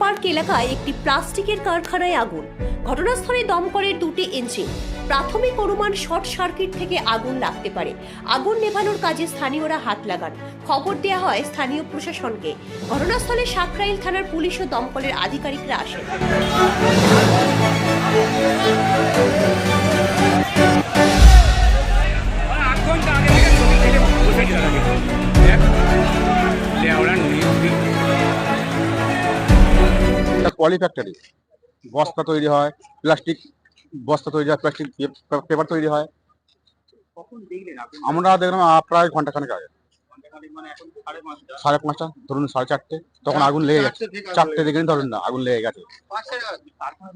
Park এলাকায় একটি প্লাস্টিকের কারখানায় আগুন। ঘটনাস্থলে দমকলের দুটি ইঞ্জিন প্রাথমিক অনুমান শর্ট সার্কিট থেকে আগুন লাগতে পারে। আগুন নেভানোর কাজে স্থানীয়রা হাত লাগান। খবর দেওয়া হয় স্থানীয় প্রশাসনকে। ঘটনাস্থলে সাকরাইল থানার পুলিশ ও দমকলের আধিকারিকরা আসেন। একটা পলি ফ্যাক্টরি। বস্তা তৈরি হয় প্লাস্টিক বস্তা তৈরি হয় প্লাস্টিক পেপার তৈরি হয়। আমরা দেখলাম প্রায় ঘণ্টা খানেক আগে মানে সাড়ে পাঁচটা? ধরুন সাড়ে চারটে তখন আগুন লেগে গেছে। চারটে দেখে ধরুন না আগুন লেগে গেছে।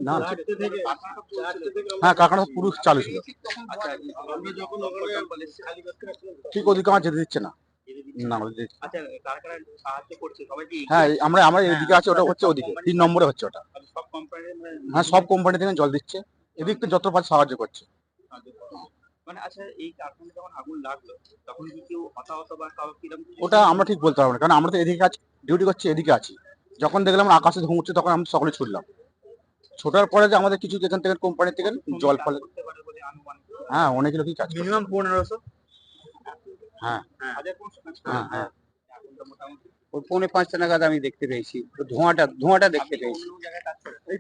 না। থেকে থেকে হ্যাঁ কারখানা পুরুষ চালু ছিল। আচ্ছা করতে ঠিক আমার যেতে দিচ্ছে না। না। আচ্ছা সাহায্য করছে? সবাই কি হ্যাঁ আমরা আমরা এদিকে আছে ওটা হচ্ছে ওদিকে তিন নম্বরে হচ্ছে ওটা। সব কোম্পানির হ্যাঁ সব কোম্পানি থেকে জল দিচ্ছে এদিক তো যত পারে সাহায্য করছে। মানে আচ্ছা এই কারখানায় যখন আগুন লাগল তখন কি কেউ হতাহত বা কারও কীরকম ওটা আমরা ঠিক বলতে পারব না কারণ আমরা তো এদিকে কাজ ডিউটি করছি এদিকে আছি। যখন দেখলাম আকাশে ধুম উঠছে তখন আমরা সকলে ছুটলাম। ছোটার পরে যে আমাদের কিছু যেখান থেকে কোম্পানি থেকে জল ফলে হ্যাঁ অনেক লোকই কাজ মিনিমাম পনেরোশো? হ্যাঁ। হ্যাঁ হ্যাঁ। ওই পৌনে পাঁচটা নাগাদ আমি দেখতে পেয়েছি। ধোঁয়াটা ধোঁয়াটা দেখতে পেয়েছি।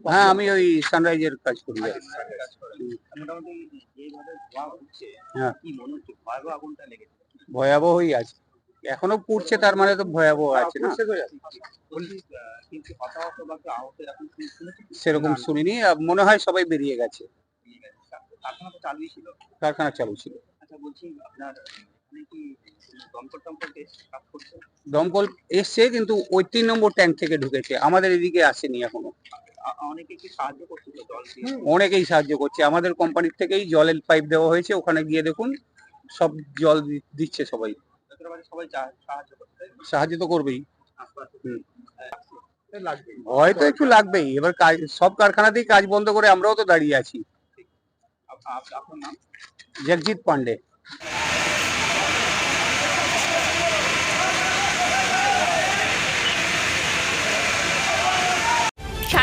হ্যাঁ আমি ওই সানরাইজের কাজ করি। হ্যাঁ। ভয়াবহই আছে। এখনও পুড়ছে তার মানে তো ভয়াবহ আছে না? সেরকম শুনিনি। মনে হয় সবাই বেরিয়ে গেছে। কারখানা তো চালুই ছিল। কারখানা চালু ছিল। আচ্ছা বলছি আপনার দমকল এসছে কিন্তু ওই তিন নম্বর ট্যাঙ্ক থেকে ঢুকেছে। আমাদের এদিকে আসেনি এখনও। অনেকেই সাহায্য করছে। আমাদের কোম্পানির থেকেই জলের পাইপ দেওয়া হয়েছে। ওখানে গিয়ে দেখুন সব জল দিচ্ছে সবাই। সাহায্য তো? করবেই। আশপাশে। হুম। হ্যাঁ, লাগবে ভয় তো একটু লাগবেই। এবার কাজ সব কারখানাতেই কাজ বন্ধ করে আমরাও তো দাঁড়িয়ে আছি। জগজিৎ পান্ডে।